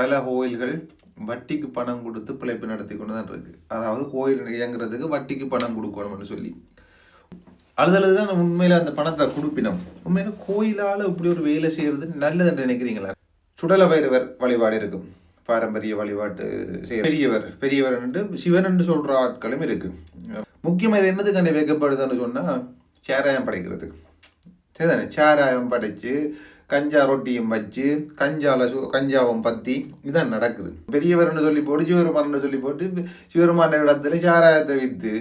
பல கோயில்கள் வட்டிக்கு பணம் கொடுத்து பிழைப்பு நடத்தி கொண்டு தான் இருக்குது அதாவது கோயில் இயங்குறதுக்கு வட்டிக்கு பணம் கொடுக்கணும்னு சொல்லி. அழுதழுது தான் உண்மையில் அந்த பணத்தை கொடுப்பினோம். உண்மையில கோயிலால் இப்படி ஒரு வேலை செய்கிறது நல்லதுன்னு நினைக்கிறீங்களா? சுடல பைரவர் வழிபாடு இருக்கும் பாரம்பரிய வழிபாட்டு செய்ய பெரியவர் பெரியவர் என்று சிவன் என்று சொல்கிற ஆட்களும் இருக்குது முக்கியமாக இது என்னதுக்காண்டி வைக்கப்படுதுன்னு சொன்னால் சேராயம் படைக்கிறது. சரிதானே? சாராயம் படைச்சு கஞ்சா ரொட்டியும் வச்சு கஞ்சால சு கஞ்சாவும் பத்தி இதான் நடக்குது. பெரியவர்னு சொல்லி போட்டு சிவருமான்னு சொல்லி போட்டு சிவருமான இடத்துல சாராயத்தை விற்று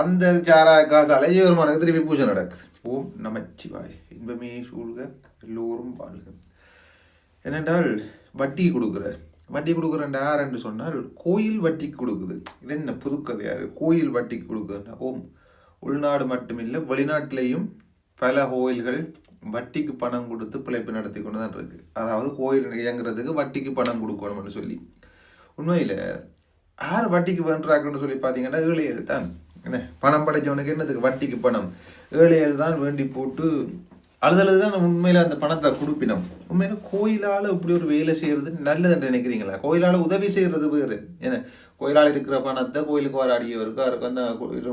அந்த சாராய காசால சிவருமானுக்கு திருப்பி பூஜை நடக்குது. ஓம் நமச்சிவாய். இன்பமே சூழ்க எல்லோரும் வாழ்க. ஏனென்றால் வட்டி கொடுக்குறார். வட்டி கொடுக்குறேன் யாருன்னு சொன்னால் கோயில் வட்டி கொடுக்குது. இது என்ன புதுக்கதையாரு கோயில் வட்டி கொடுக்குதுன்னா ஓம் உள்நாடு மட்டுமில்லை வெளிநாட்டிலையும் பல கோயில்கள் வட்டிக்கு பணம் கொடுத்து பிழைப்பு நடத்தி கொண்டு தான் இருக்கு. அதாவது கோயில் இயங்குறதுக்கு வட்டிக்கு பணம் கொடுக்கணும்னு சொல்லி. உண்மையில் யார் வட்டிக்கு வேண்டாக்குன்னு சொல்லி பார்த்தீங்கன்னா ஏழையர் தான். என்ன? பணம் படைச்சவனுக்கு என்னதுக்கு வட்டிக்கு பணம். ஏழையர் தான் வேண்டி போட்டு அழுதழுது தான் உண்மையில் அந்த பணத்தை கொடுப்பினோம். உண்மையில கோயிலால் இப்படி ஒரு வேலை செய்கிறது நல்லதுன்னு நினைக்கிறீங்களா? கோயிலால் உதவி செய்கிறது வேறு. ஏன்னா கோயிலால் இருக்கிற பணத்தை கோயிலுக்கு வர அடியவருக்கு அவருக்கு அந்த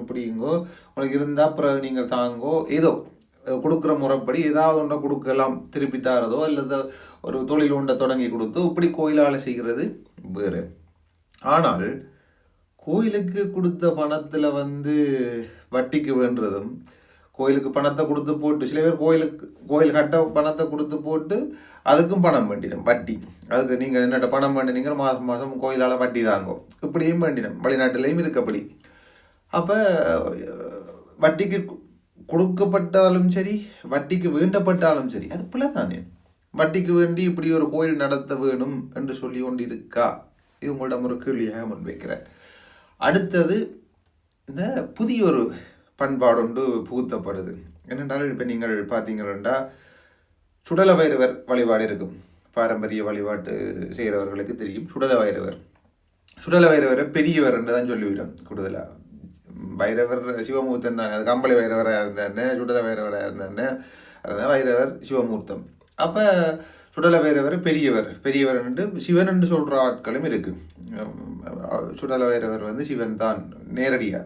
பிடிங்கோ உங்களுக்கு இருந்தால் அப்புறம் நீங்கள் தாங்கோ ஏதோ. கொடுக்குற முறைப்படி ஏதாவது ஒன்றை கொடுக்கலாம். திருப்பி தாரதோ அல்லது ஒரு தொழில் ஒன்றை தொடங்கி கொடுத்தோ இப்படி கோயிலால் செய்கிறது வேறு. ஆனால் கோயிலுக்கு கொடுத்த பணத்தில் வந்து வட்டிக்கு வேண்டதும் கோயிலுக்கு பணத்தை கொடுத்து போட்டு சில பேர் கோயிலுக்கு கோயில் கட்ட பணத்தை கொடுத்து போட்டு அதுக்கும் பணம் வேண்டிடும் வட்டி. அதுக்கு நீங்கள் என்னட்ட பணம் வேண்டினீங்க மாதம் மாதம் கோயிலால் வட்டி தாங்கோ. இப்படியும் வேண்டிடும் வெளிநாட்டிலையும் இருக்கப்படி அப்போ வட்டிக்கு கொடுக்கப்பட்டாலும் சரி வட்டிக்கு வேண்டப்பட்டாலும் சரி அது பிள்ளை தானே வட்டிக்கு வேண்டி இப்படி ஒரு கோயில் நடத்த வேணும் என்று சொல்லி கொண்டிருக்கா இது உங்களிடம் ஒரு கேள்வியாக முன்வைக்கிறேன் அடுத்தது இந்த புதிய ஒரு பண்பாடு ஒன்று புகுத்தப்படுது. என்னென்றால் இப்போ நீங்கள் பார்த்தீங்கன்னா சுடல வைரவர் வழிபாடு இருக்கும். பாரம்பரிய வழிபாட்டு செய்கிறவர்களுக்கு தெரியும் சுடல வைரவர் சுடல வைரவரை பெரியவர் என்று தான் சொல்லிவிடும் கூடுதலாக வைரவர் சிவமூர்த்தம் தானே அது கம்பளி வைரவராக இருந்தானே சுடல வைரவராக இருந்தானே அதுதான் வைரவர் சிவமூர்த்தம். அப்போ சுடல வைரவர் பெரியவர். பெரியவர் என்று சிவன் என்று சொல்கிற ஆட்களும் இருக்குது சுடல வைரவர் வந்து சிவன் தான் நேரடியாக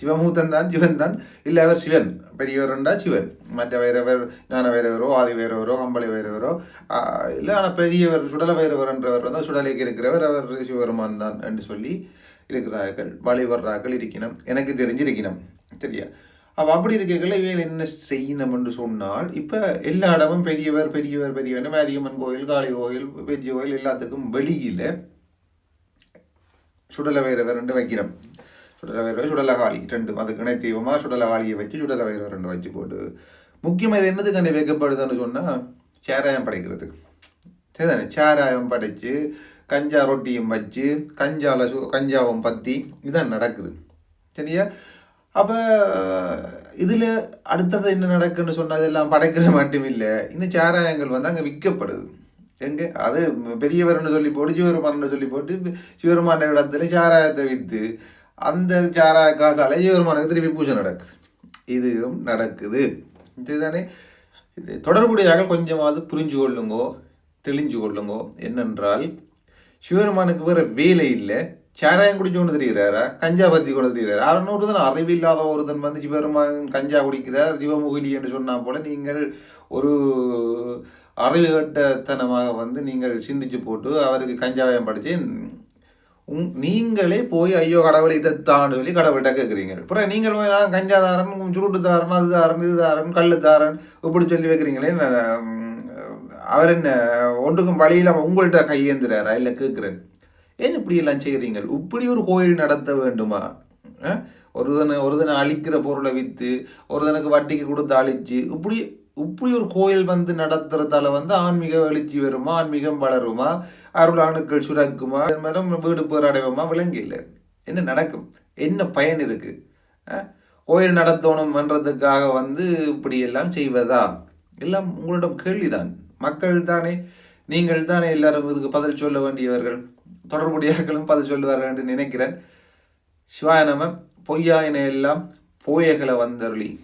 சிவமூர்த்தன் தான் சிவன் தான். இல்லை அவர் சிவன். பெரியவருண்டா சிவன். மற்ற வைரவர் ஞான வைரவரோ ஆதி வைரவரோ கம்பளி வைரவரோ இல்லை ஆனால் பெரியவர் சுடல வைரவர் என்றவர் வந்து சுடலைக்கு இருக்கிறவர். அவர் சிவபெருமான் தான் என்று சொல்லி இருக்கிறார்கள் வழிவர்றார்கள் இருக்கணும் எனக்கு தெரிஞ்சிருக்கணும் சரியா? அப்போ அப்படி இருக்கைகள் இவையில் என்ன செய்யணும் என்று சொன்னால் இப்போ எல்லா இடமும் பெரியவர் பெரியவர் பெரியவர் மாரியம்மன் கோயில் காளி கோயில் பெரிய கோயில் எல்லாத்துக்கும் வெளியில் சுடலவைரவர் ரெண்டு வைக்கிறோம் சுடல வைரவர் சுடலகாளி ரெண்டு அதுக்கு இணை தெய்வமாக சுடலகாளியை வச்சு சுடல வைரவர் ரெண்டு வச்சு போட்டு. முக்கியமாக இது என்னதுக்காண்டி வைக்கப்படுதுன்னு சொன்னால் சேராயம் படைக்கிறதுக்கு சரிதானே? சேராயம் படைச்சு கஞ்சா ரொட்டியும் வச்சு கஞ்சாவில் சு கஞ்சாவும் பற்றி இதான் நடக்குது. சரியா? அப்போ இதில் அடுத்தது என்ன நடக்குன்னு சொன்னால் எல்லாம் படைக்கிற மட்டும் இல்லை இந்த சாராயங்கள் வந்து அங்கே விற்கப்படுது. எங்கே? அது பெரியவர்னு சொல்லி போட்டு சிவருமானு சொல்லி போட்டு சிவருமான இடத்துல சாராயத்தை விற்று அந்த சாராய காசால சிவருமானுக்கு திருப்பி பூஜை நடக்குது. இதுவும் நடக்குது. இதுதானே? இது தொடர்புடையாக கொஞ்சமாவது புரிஞ்சு கொள்ளுங்கோ தெளிஞ்சு கொள்ளுங்கோ. என்னென்றால் சிவருமானுக்கு வேற வேலை இல்லை. சாராயம் குடிச்சு கொண்டு தெரிகிறாரா கஞ்சா பத்தி கொண்டு தெரிகிறாரா அவனொரு தான் அறிவில்லாத ஒருத்தன் வந்து சிவருமான் கஞ்சா குடிக்கிறார் சிவமுகிலி என்று சொன்னால் போல நீங்கள் ஒரு அறிவு கட்டத்தனமாக வந்து நீங்கள் சிந்திச்சு போட்டு அவருக்கு கஞ்சாவயம் படித்து உங் நீங்களே போய் ஐயோ கடவுளை இதைத்தான்னு சொல்லி கடவுள்கிட்ட கேட்குறீங்க அப்புறம் நீங்கள் போய் நான் கஞ்சா தாரன் சுருட்டு தாரன் அது தாரன் இது தாரன் கல் தாரன் இப்படி சொல்லி வைக்கிறீங்களே அவர் என்ன ஒன்றுக்கும் வழியில் உங்கள்கிட்ட கையேந்துறாரா? இல்லை கேட்குறேன் ஏன் இப்படி எல்லாம் செய்கிறீங்க இப்படி ஒரு கோயில் நடத்த வேண்டுமா? ஒருதனை ஒருதனை அழிக்கிற பொருளை விற்று ஒருதனுக்கு வட்டிக்கு கொடுத்து அழிச்சு இப்படி இப்படி ஒரு கோயில் வந்து நடத்துறதால வந்து ஆன்மீக எழுச்சி வருமா? ஆன்மீகம் வளருமா? அருள் அணுக்கள் சுரக்குமா மேலும் வீடு பேர் அடைவோமா? விளங்கி இல்லை. என்ன நடக்கும்? என்ன பயன் இருக்குது கோயில் நடத்தணும்ன்றதுக்காக வந்து இப்படி எல்லாம் செய்வதா? எல்லாம் உங்களிடம் கேள்விதான். மக்கள் தானே நீங்கள் தானே எல்லாரும் இதுக்கு பதில் சொல்ல வேண்டியவர்கள்? தொடர்புடையாக்களும் பதில் சொல்லுவார்கள் என்று நினைக்கிறேன். சிவாய நம பொய்யாயின எல்லாம் போயகளை வந்தருளி.